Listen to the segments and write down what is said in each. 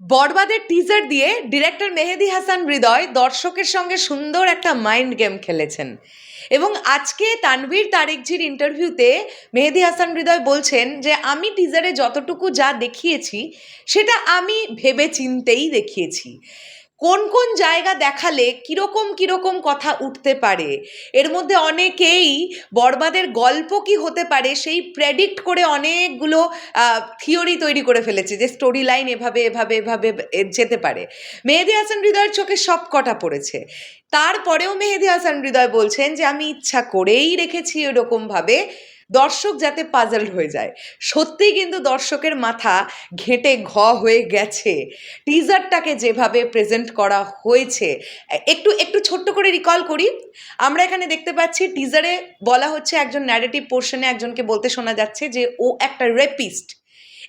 বরবাদের টিজার দিয়ে ডিরেক্টর মেহেদি হাসান হৃদয় দর্শকের সঙ্গে সুন্দর একটা মাইন্ড গেম খেলেছেন। এবং আজকে তানভীর তারেকজির ইন্টারভিউতে মেহেদি হাসান হৃদয় বলছেন যে, আমি টিজারে যতটুকু যা দেখিয়েছি, সেটা আমি ভেবে চিনতেই দেখিয়েছি। কোন কোন জায়গা দেখালে কীরকম কীরকম কথা উঠতে পারে? এর মধ্যে অনেকেই বরবাদের গল্প কি হতে পারে সেই প্রেডিক্ট করে অনেকগুলো থিওরি তৈরি করে ফেলেছে যে স্টোরি লাইন এভাবে এভাবে এভাবে যেতে পারে। মেহেদি হাসান হৃদয়ের চোখে সব কটা পড়েছে। তারপরেও মেহেদি হাসান হৃদয় বলছেন যে, আমি ইচ্ছা করেই রেখেছি এরকমভাবে দর্শক যাতে পাজলড হয়ে যায়। সত্যিই কিন্তু দর্শকের মাথা ঘেঁটে ঘ হয়ে গেছে। টিজারটাকে যেভাবে প্রেজেন্ট করা হয়েছে, একটু একটু ছোট্ট করে রিকল করি। আমরা এখানে দেখতে পাচ্ছি টিজারে বলা হচ্ছে একজন ন্যারেটিভ পোর্শনে একজনকে বলতে শোনা যাচ্ছে যে ও একটা রেপিস্ট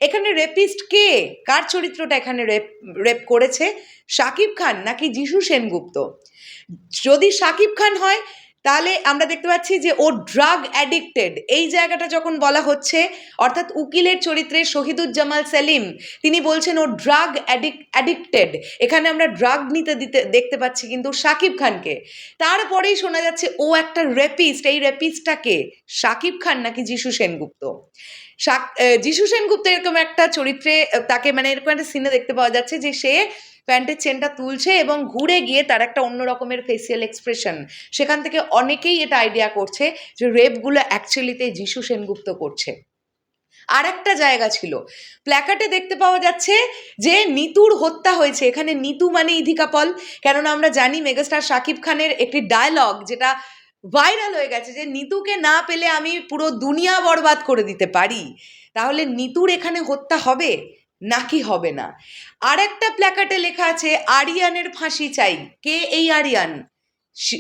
এখানে রেপিস্ট কে? কার চরিত্রটা এখানে রেপ রেপ করেছে? শাকিব খান নাকি যিশু সেনগুপ্ত? যদি শাকিব খান হয় তাহলে আমরা দেখতে পাচ্ছি যে ও ড্রাগ অ্যাডিক্টেড এই জায়গাটা যখন বলা হচ্ছে, অর্থাৎ উকিলের চরিত্রে শহীদুজ্জামাল সেলিম, তিনি বলছেন ও ড্রাগ অ্যাডিক্টেড এখানে আমরা ড্রাগ নিতে দিতে দেখতে পাচ্ছি কিন্তু শাকিব খানকে। তারপরেই শোনা যাচ্ছে ও একটা রেপিস্ট এই রেপিস্টটাকে শাকিব খান নাকি যিশু সেনগুপ্ত? যিশু সেনগুপ্ত এরকম একটা চরিত্রে, তাকে মানে এরকম একটা সিনে দেখতে পাওয়া যাচ্ছে যে সে প্যান্টের চেনটা তুলছে এবং ঘুরে গিয়ে তার একটা অন্য রকমের ফেসিয়াল এক্সপ্রেশন সেখান থেকে অনেকেই এটা আইডিয়া করছে যে রেপগুলো অ্যাকচুয়ালিতে যিশু সেনগুপ্ত করছে। আর একটা জায়গা ছিল প্ল্যাকার্টে দেখতে পাওয়া যাচ্ছে যে নিতুর হত্যা হয়েছে। এখানে নিতু মানে ইধিকা পল, কেননা আমরা জানি মেগাস্টার শাকিব খানের একটি ডায়লগ যেটা ভাইরাল হয়ে গেছে যে নিতুকে না পেলে আমি পুরো দুনিয়া বরবাদ করে দিতে পারি। তাহলে নিতুর এখানে হত্যা হবে? নাকি হবে না। আর একটা প্ল্যাকার্টে লেখা আছে, আরিয়ানের ফাঁসি চাই। কে এই আরিয়ান?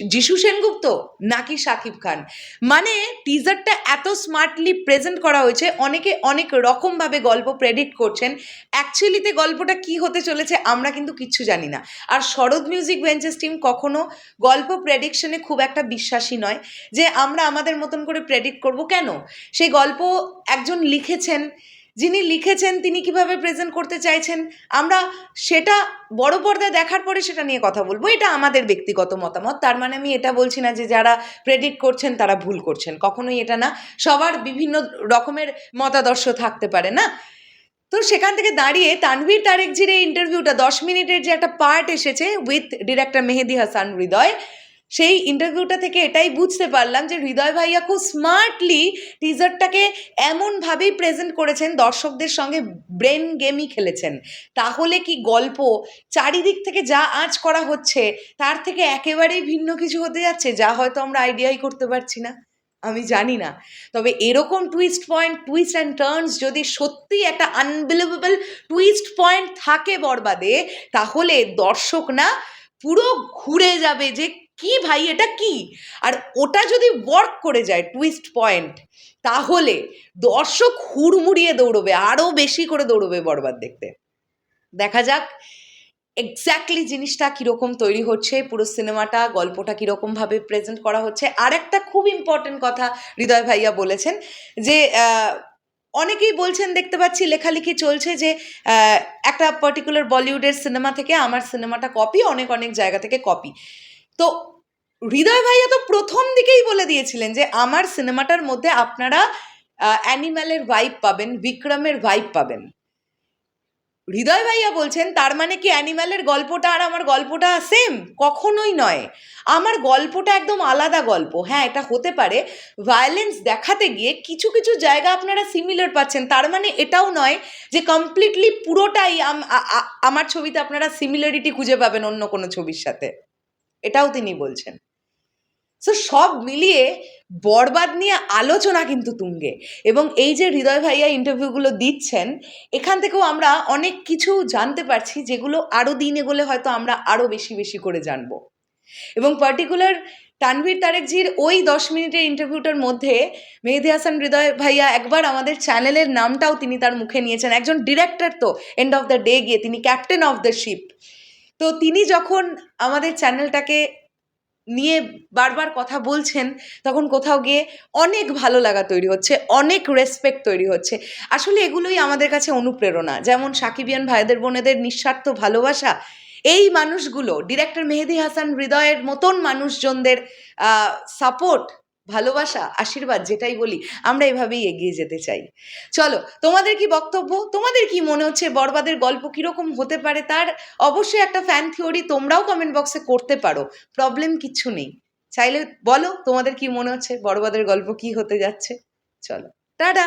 যিশু সেনগুপ্ত নাকি শাকিব খান? মানে টিজারটা এত স্মার্টলি প্রেজেন্ট করা হয়েছে, অনেকে অনেক রকমভাবে গল্প প্রেডিক্ট করছেন। অ্যাকচুয়ালিতে গল্পটা কি হতে চলেছে আমরা কিন্তু কিচ্ছু জানি না। আর শরৎ মিউজিক ভেঞ্চার্স টিম কখনো গল্প প্রেডিকশনে খুব একটা বিশ্বাসী নয় যে আমরা আমাদের মতন করে প্রেডিক্ট করব কেন? সেই গল্প একজন লিখেছেন যিনি লিখেছেন, তিনি কীভাবে প্রেজেন্ট করতে চাইছেন, আমরা সেটা বড় পর্দায় দেখার পরে সেটা নিয়ে কথা বলব। এটা আমাদের ব্যক্তিগত মতামত। তার মানে আমি এটা বলছি না যে যারা প্রেডিক্ট করছেন, তারা ভুল করছেন। কখনোই এটা না। সবার বিভিন্ন রকমের মতাদর্শ থাকতে পারে না? তো সেখান থেকে দাঁড়িয়ে তানভীর তারেকজির এই ইন্টারভিউটা দশ মিনিটের যে একটা পার্ট এসেছে উইথ ডিরেক্টর মেহেদি হাসান হৃদয় সেই ইন্টারভিউটা থেকে এটাই বুঝতে পারলাম যে হৃদয় ভাইয়া খুব স্মার্টলি টিজারটাকে এমনভাবেই প্রেজেন্ট করেছেন, দর্শকদের সঙ্গে ব্রেন গেমই খেলেছেন। তাহলে কি গল্প চারিদিক থেকে যা আঁচ করা হচ্ছে, তার থেকে একেবারেই ভিন্ন কিছু হতে যাচ্ছে, যা হয়তো আমরা আইডিয়াই করতে পারছি না? আমি জানি না। তবে এরকম twist point twist and turns যদি সত্যি একটা আনবিলিভেবল টুইস্ট পয়েন্ট থাকে বরবাদে, তাহলে দর্শক না পুরো ঘুরে যাবে যে কি ভাই, এটা কি? আর ওটা যদি ওয়ার্ক করে যায় টুইস্ট পয়েন্ট তাহলে দর্শক হুড়মুড়িয়ে দৌড়বে আরও বেশি করে দৌড়বে বরবাদ দেখতে। দেখা যাক এক্স্যাক্টলি জিনিসটা কীরকম তৈরি হচ্ছে, পুরো সিনেমাটা, গল্পটা কীরকমভাবে প্রেজেন্ট করা হচ্ছে। আর একটা খুব ইম্পর্টেন্ট কথা হৃদয় ভাইয়া বলেছেন, যে অনেকেই বলছেন, দেখতে পাচ্ছি লেখালেখি চলছে যে একটা পার্টিকুলার বলিউডের সিনেমা থেকে আমার সিনেমাটা কপি অনেক অনেক জায়গা থেকে কপি তো হৃদয় ভাইয়া তো প্রথম দিকেই বলে দিয়েছিলেন যে আমার সিনেমাটার মধ্যে আপনারা অ্যানিম্যালের ভাইব পাবেন, বিক্রমের ভাইব পাবেন। হৃদয় ভাইয়া বলছেন, তার মানে কি অ্যানিম্যালের গল্পটা আর আমার গল্পটা সেম কখনোই নয়। আমার গল্পটা একদম আলাদা গল্প। হ্যাঁ এটা হতে পারে। ভায়োলেন্স দেখাতে গিয়ে কিছু কিছু জায়গা আপনারা সিমিলার পাচ্ছেন। তার মানে এটাও নয় যে কমপ্লিটলি পুরোটাই আমার ছবিতে আপনারা সিমিলারিটি খুঁজে পাবেন অন্য কোনো ছবির সাথে। এটাও তিনি বলছেন। সো সব মিলিয়ে বরবাদ নিয়ে আলোচনা কিন্তু তুঙ্গে এবং এই যে হৃদয় ভাইয়া ইন্টারভিউগুলো দিচ্ছেন, এখান থেকেও আমরা অনেক কিছু জানতে পারছি যেগুলো আরও দিন এগোলে হয়তো আমরা আরও বেশি বেশি করে জানব। এবং পার্টিকুলার তানভীর তারেকজির ওই দশ মিনিটের ইন্টারভিউটার মধ্যে মেহেদি হাসান হৃদয় ভাইয়া একবার আমাদের চ্যানেলের নামটাও তিনি তার মুখে নিয়েছেন। একজন ডিরেক্টর তো এন্ড অফ দ্য ডে গিয়ে তিনি ক্যাপ্টেন অফ দ্য শিপ তো তিনি যখন আমাদের চ্যানেলটাকে নিয়ে বারবার কথা বলছেন, তখন কোথাও গিয়ে অনেক ভালো লাগা তৈরি হচ্ছে, অনেক রেসপেক্ট তৈরি হচ্ছে। আসলে এগুলোই আমাদের কাছে অনুপ্রেরণা। যেমন সাকিবিয়ান ভাইদের বোনেদের নিঃস্বার্থ ভালোবাসা, এই মানুষগুলো ডিরেক্টর মেহেদি হাসান হৃদয়ের মতন মানুষজনদের সাপোর্ট ভালোবাসা, আশীর্বাদ যেটাই বলি, আমরা এভাবেই এগিয়ে যেতে চাই। চলো, তোমাদের কি বক্তব্য? তোমাদের কি মনে হচ্ছে বরবাদের গল্প কীরকম হতে পারে? তার অবশ্যই একটা ফ্যান থিওরি তোমরাও কমেন্ট বক্সে করতে পারো। প্রবলেম কিচ্ছু নেই। চাইলে বলো, তোমাদের কি মনে হচ্ছে বড়বাদের গল্প কি হতে যাচ্ছে? চলো, টাটা!